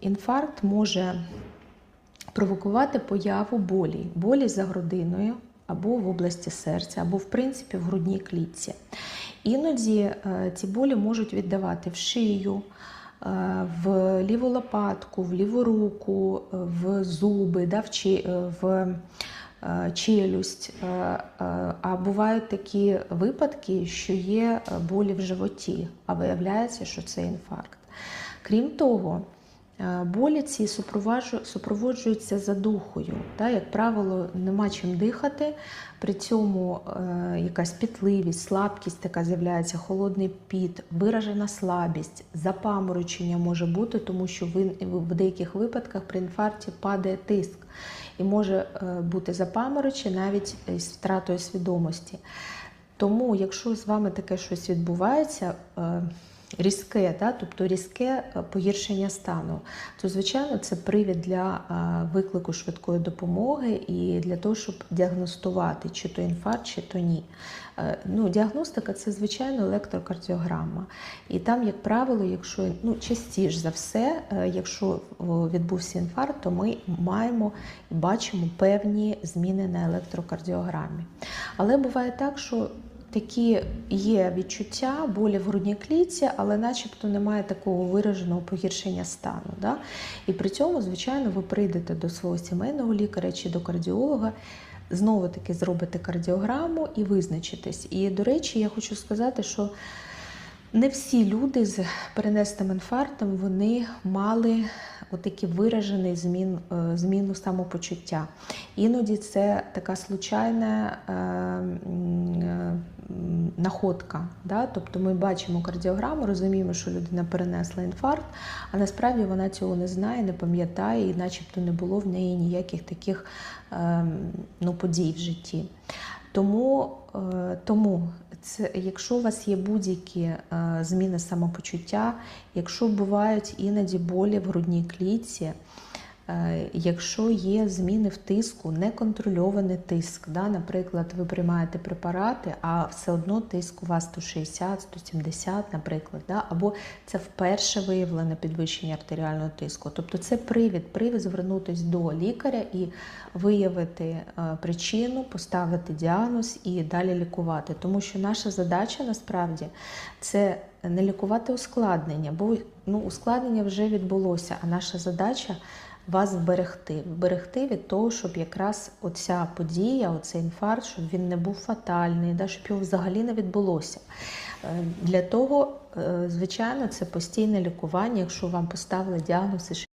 Інфаркт може провокувати появу болі, болі за грудиною або в області серця, або в принципі в грудній клітці. Іноді е, ці болі можуть віддавати в шию, е, в ліву лопатку, в ліву руку, е, в зуби, да, в, челюсть. А бувають такі випадки, що є болі в животі, а виявляється, що це інфаркт. Крім того, болі ці супроводжу- супроводжуються задухою. Да? Як правило, нема чим дихати, при цьому е, якась пітливість, слабкість така з'являється, холодний піт, виражена слабість, запаморочення може бути, тому що в деяких випадках при інфаркті падає тиск і може е, бути запаморочення навіть з втратою свідомості. Тому, якщо з вами таке щось відбувається, е, різке, да, тобто різке е, погіршення стану, то звичайно це привід для е, виклику швидкої допомоги і для того, щоб діагностувати, чи то інфаркт, чи то ні. Е, Ну, діагностика це звичайно електрокардіограма. І там, як правило, якщо ну, частіше за все, якщо відбувся інфаркт, то ми маємо і бачимо певні зміни на електрокардіограмі. Але буває так, що такі є відчуття болі в грудній клітці, але начебто немає такого вираженого погіршення стану. Да? І при цьому, звичайно, ви прийдете до свого сімейного лікаря чи до кардіолога. Знову таки зробите кардіограму і визначитесь. І, до речі, я хочу сказати, що не всі люди з перенесеним інфарктом вони мали отакий виражений змін, е, зміну самопочуття. Іноді це така случайна е, находка. Да? Тобто ми бачимо кардіограму, розуміємо, що людина перенесла інфаркт, а насправді вона цього не знає, не пам'ятає, і начебто не було в неї ніяких таких е, ну, подій в житті. Тому, е, тому це, якщо у вас є будь-які е, зміни самопочуття, якщо бувають іноді болі в грудній клітці, якщо є зміни в тиску, неконтрольований тиск, да, наприклад, ви приймаєте препарати, а все одно тиск у вас 160, 170, наприклад, да, або це вперше виявлене підвищення артеріального тиску. Тобто це привід, привід звернутися до лікаря і виявити е, причину, поставити діагноз і далі лікувати. Тому що наша задача насправді це не лікувати ускладнення, бо ну, ускладнення вже відбулося, а наша задача вас вберегти, вберегти від того, щоб якраз оця подія, оцей інфаркт, щоб він не був фатальний, да, щоб його взагалі не відбулося. Е, Для того, е, звичайно, це постійне лікування, якщо вам поставили діагноз